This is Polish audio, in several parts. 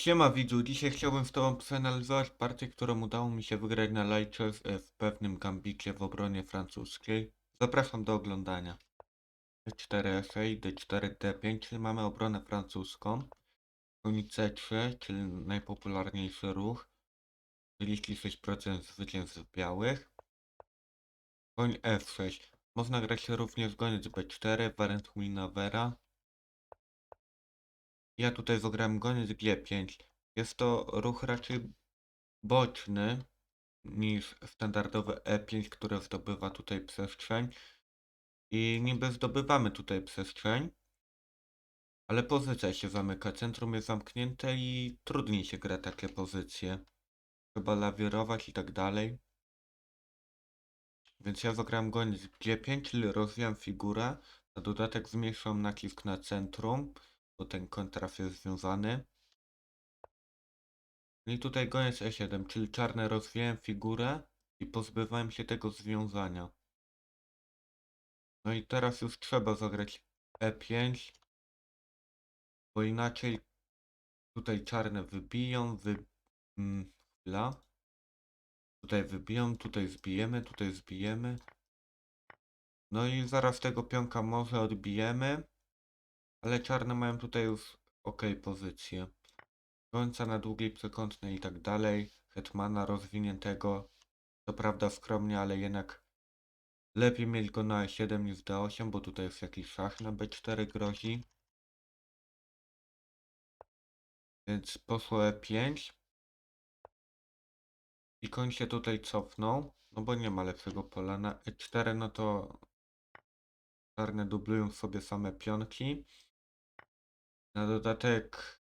Siema widzu, dzisiaj chciałbym z Tobą przeanalizować partię, którą udało mi się wygrać na lajcze w, w pewnym gambicie w obronie francuskiej. Zapraszam do oglądania. D4 FA, D4 D5, czyli mamy obronę francuską. Koń C3, czyli najpopularniejszy ruch. 36% zwycięstw białych. Koń F6. Można grać również goniec B4, wariant Winavera. Ja tutaj zagrałem goniec G5. Jest to ruch raczej boczny niż standardowy E5, które zdobywa tutaj przestrzeń. I niby zdobywamy tutaj przestrzeń, ale pozycja się zamyka, centrum jest zamknięte i trudniej się gra takie pozycje. Trzeba lawirować i tak dalej. Więc ja zagrałem goniec G5, czyli rozwijam figurę. Na dodatek zmniejszam nacisk na centrum, bo ten kontraf jest związany. I tutaj goniec E7, czyli czarne rozwijałem figurę i pozbywałem się tego związania. No i teraz już trzeba zagrać E5, bo inaczej tutaj czarne wybiją, wy... Mm. Tutaj wybiją, tutaj zbijemy, tutaj zbijemy. No i zaraz tego pionka może odbijemy. Ale czarne mają tutaj już ok pozycję. Gońca na długiej przekątnej i tak dalej. Hetmana rozwiniętego. To prawda skromnie, ale jednak lepiej mieć go na E7 niż D8, bo tutaj jest jakiś szach na B4 grozi. Więc poszło E5. I koń się tutaj cofnął, no bo nie ma lepszego pola. Na E4 no to czarne dublują sobie same pionki. Na dodatek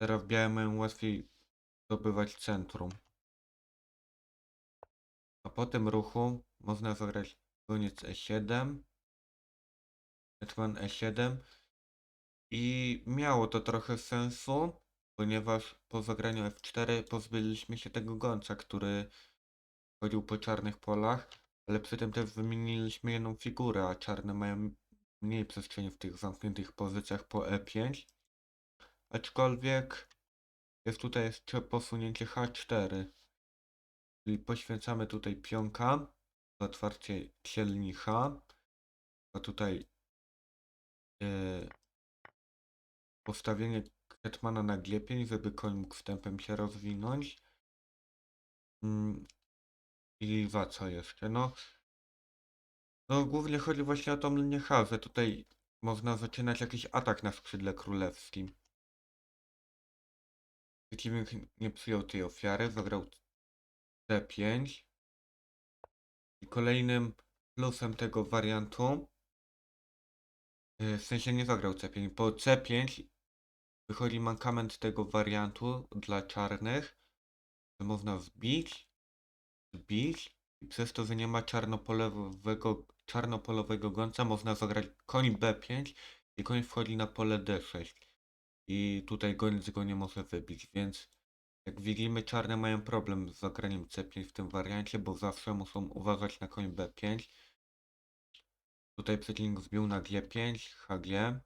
teraz białe mają łatwiej zdobywać centrum. A po tym ruchu można zagrać koniec E7. Hetman E7. I miało to trochę sensu, ponieważ po zagraniu F4 pozbyliśmy się tego gońca, który chodził po czarnych polach, ale przy tym też wymieniliśmy jedną figurę, a czarne mają mniej przestrzeni w tych zamkniętych pozycjach po E5. Aczkolwiek jest tutaj jeszcze posunięcie H4. Czyli poświęcamy tutaj pionka, otwarcie cielnicha, a tutaj yy, postawienie hetmana na G5, żeby koń mógł wstępem się rozwinąć. Mm, I za co jeszcze? No, no głównie chodzi właśnie o tą linię H, że tutaj można zaczynać jakiś atak na skrzydle królewskim. Przeciwnik nie przyjął tej ofiary, zagrał C5. I kolejnym plusem tego wariantu, yy, w sensie nie zagrał C5, po C5 wychodzi mankament tego wariantu dla czarnych, że można zbić, zbić i przez to, że nie ma czarnopolowego, czarnopolowego gońca, można zagrać koń B5 i koń wchodzi na pole D6. I tutaj goniec go nie może wybić, więc jak widzimy, czarne mają problem z zagraniem C5 w tym wariancie, bo zawsze muszą uważać na koń B5. Tutaj przeciwnik zbił na G5, HG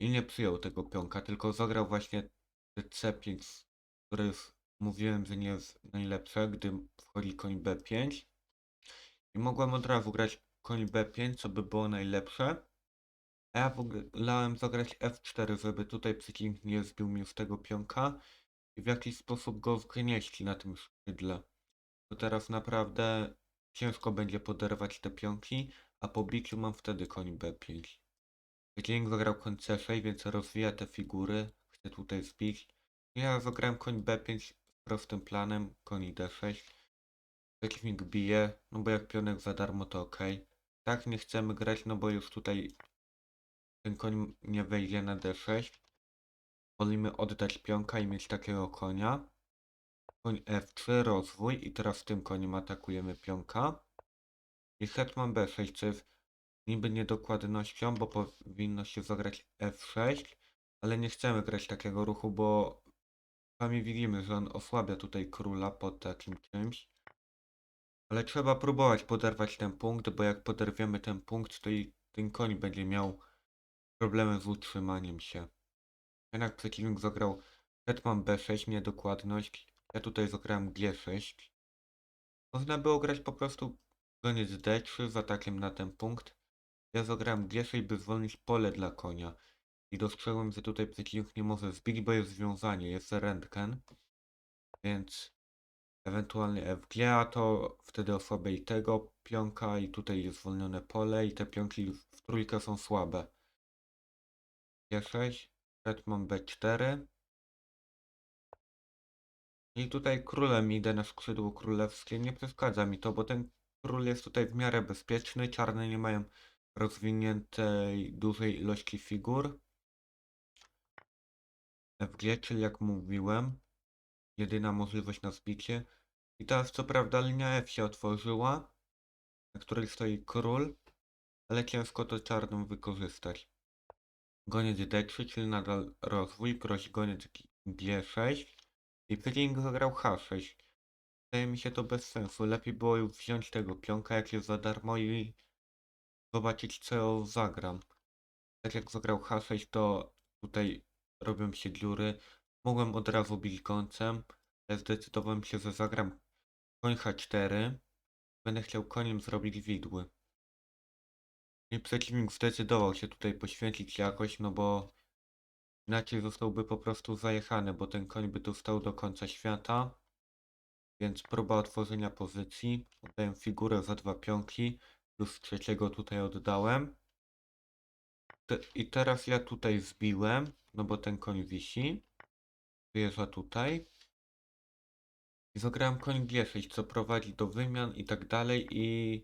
i nie przyjął tego pionka, tylko zagrał właśnie te C5, które już mówiłem, że nie jest najlepsze, gdy wchodzi koń B5. I mogłem od razu grać koń B5, co by było najlepsze. Ja wolałem zagrać F4, żeby tutaj przeciwnik nie zbił mi z tego pionka i w jakiś sposób go zgnieść na tym skrzydle. To teraz naprawdę ciężko będzie poderwać te pionki, a po biciu mam wtedy koń B5. Przeciwnik zagrał koń C6, więc rozwija te figury, chce tutaj zbić. Ja zagrałem koń B5 z prostym planem, koń D6. Przeciwnik bije, no bo jak pionek za darmo to ok. Tak nie chcemy grać, no bo już tutaj ten koń nie wejdzie na D6. Wolimy oddać pionka i mieć takiego konia. Koń F3, rozwój i teraz tym koniem atakujemy pionka. I hetman B6, co jest niby niedokładnością, bo powinno się zagrać F6, ale nie chcemy grać takiego ruchu, bo sami widzimy, że on osłabia tutaj króla pod takim czymś. Ale trzeba próbować poderwać ten punkt, bo jak poderwiemy ten punkt, to i ten koń będzie miał problemy z utrzymaniem się. Jednak przeciwnik zagrał hetman B6, niedokładność. Ja tutaj zagrałem G6. Można było grać po prostu koniec D3 z atakiem na ten punkt. Ja zagrałem G6, by zwolnić pole dla konia. I dostrzegłem, że tutaj przeciwnik nie może zbić, bo jest związanie, jest rentgen. Więc ewentualnie FG, a to wtedy osłabia i tego pionka i tutaj jest zwolnione pole i te pionki w trójkę są słabe. G6, hetman B4. I tutaj królem idę na skrzydło królewskie. Nie przeszkadza mi to, bo ten król jest tutaj w miarę bezpieczny. Czarne nie mają rozwiniętej dużej ilości figur. FG, czyli jak mówiłem, jedyna możliwość na zbicie. I teraz co prawda linia F się otworzyła, na której stoi król, ale ciężko to czarnym wykorzystać. Goniec D3, czyli nadal rozwój, grozi goniec G6 i przeciwnik zagrał H6. Wydaje mi się to bez sensu. Lepiej było już wziąć tego pionka, jak jest za darmo i zobaczyć co zagram. Tak jak zagrał H6, to tutaj robią się dziury. Mogłem od razu bić końcem, ale zdecydowałem się, że zagram koń H4. Będę chciał koniem zrobić widły. I przeciwnik zdecydował się tutaj poświęcić jakoś, no bo inaczej zostałby po prostu zajechany, bo ten koń by tu stał do końca świata. Więc próba otworzenia pozycji. Oddaję figurę za dwa pionki. Już trzeciego tutaj oddałem. Te, I teraz ja tutaj zbiłem, no bo ten koń wisi. Wyjeżdża tutaj. I zagrałem koń G6, co prowadzi do wymian i tak dalej i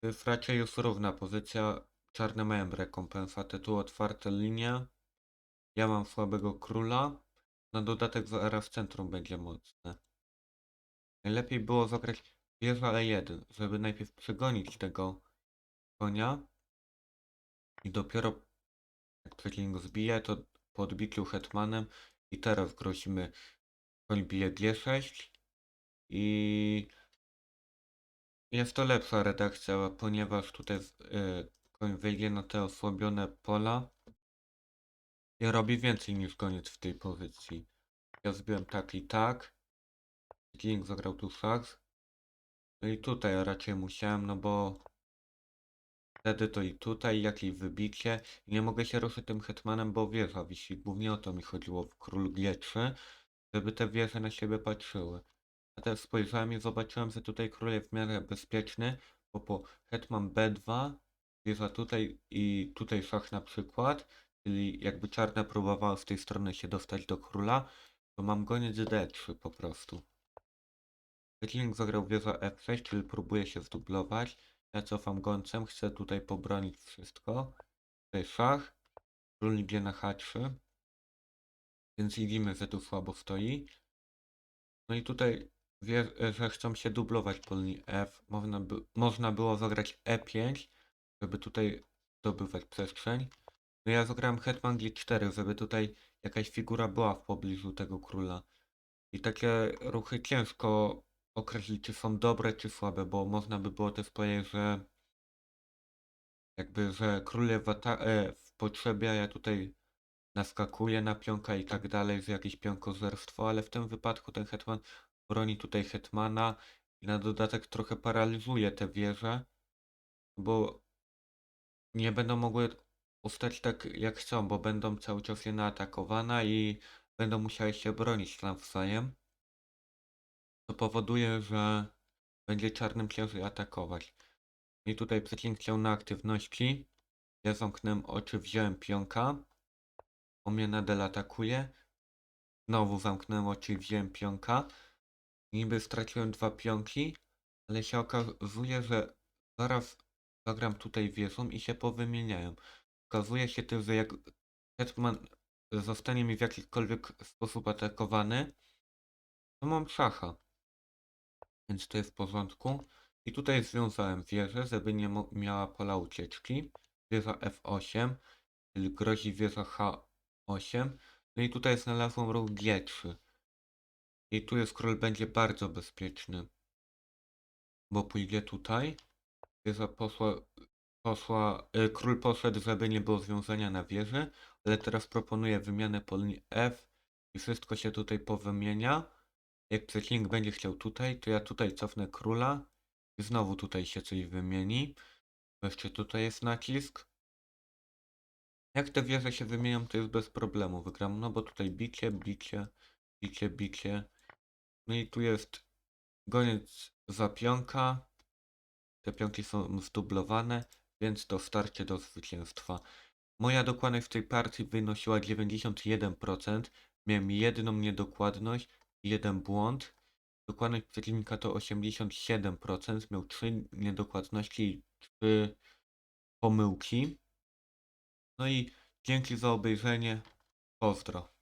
to jest raczej już równa pozycja. Czarne mają rekompensatę, tu otwarte linie. Ja mam słabego króla. Na dodatek zaraz centrum będzie mocne. Najlepiej było zagrać wieża E1, żeby najpierw przegonić tego konia i dopiero jak przeciwnik zbije, to po odbiciu hetmanem i teraz grozimy koń bije G6 i jest to lepsza redakcja, ponieważ tutaj y, koń wejdzie na te osłabione pola i robi więcej niż koniec w tej pozycji. Ja zbiłem tak i tak. King zagrał tu szach. No i tutaj raczej musiałem, no bo wtedy to i tutaj, jak i wybicie. Nie mogę się ruszyć tym hetmanem, bo wieża wisi. Głównie o to mi chodziło w król G3, żeby te wieże na siebie patrzyły. A teraz spojrzałem i zobaczyłem, że tutaj król jest w miarę bezpieczny, bo po hetman B2 wieża tutaj i tutaj szach na przykład, czyli jakby czarne próbowało z tej strony się dostać do króla, to mam goniec D3 po prostu. Przeciwnik zagrał wieża F6, czyli próbuje się zdublować. Ja cofam gońcem, chcę tutaj pobronić wszystko. Tutaj szach, król idzie na H3, więc widzimy, że tu słabo stoi. No i tutaj wie, że chcą się dublować po linii F. Można, by, można było zagrać E5, żeby tutaj zdobywać przestrzeń. No ja zagrałem hetman G4, żeby tutaj jakaś figura była w pobliżu tego króla. I takie ruchy ciężko określić, czy są dobre, czy słabe, bo można by było też powiedzieć, że jakby, że król jest w, e, w potrzebie, a ja tutaj naskakuję na pionka i tak dalej, że jakieś pionkozerstwo, ale w tym wypadku ten hetman broni tutaj hetmana i na dodatek trochę paraliżuje te wieże, bo nie będą mogły ustać tak jak chcą, bo będą cały czas je naatakowane i będą musiały się bronić nawzajem. To powoduje, że będzie czarnym ciężej atakować. I tutaj przeciwnik chciał na aktywności. Ja zamknąłem oczy, wziąłem pionka. On mnie nadal atakuje. Znowu zamknąłem oczy wziąłem pionka. Niby straciłem dwa pionki, ale się okazuje, że zaraz zagram tutaj wieżą i się powymieniają. Okazuje się też, że jak hetman zostanie mi w jakikolwiek sposób atakowany, to mam szacha. Więc to jest w porządku. I tutaj związałem wieżę, żeby nie miała pola ucieczki. Wieża F8, czyli grozi wieża H8. No i tutaj znalazłem ruch G3. I tu jest król będzie bardzo bezpieczny. Bo pójdzie tutaj. Wieża poszła, poszła y, król poszedł, żeby nie było związania na wieży. Ale teraz proponuję wymianę po linii F i wszystko się tutaj powymienia. Jak przeciwnik będzie chciał tutaj, to ja tutaj cofnę króla i znowu tutaj się coś wymieni. Jeszcze tutaj jest nacisk. Jak te wieże się wymienią, to jest bez problemu. Wygram, no bo tutaj bicie, bicie, bicie, bicie. No i tu jest goniec za pionka. Te pionki są zdublowane, więc to starcie do zwycięstwa. Moja dokładność w tej partii wynosiła 91%. Miałem jedną niedokładność jeden błąd. Dokładność przeciwnika to 87%. Miał 3 niedokładności i 3 pomyłki. No i dzięki za obejrzenie. Pozdro.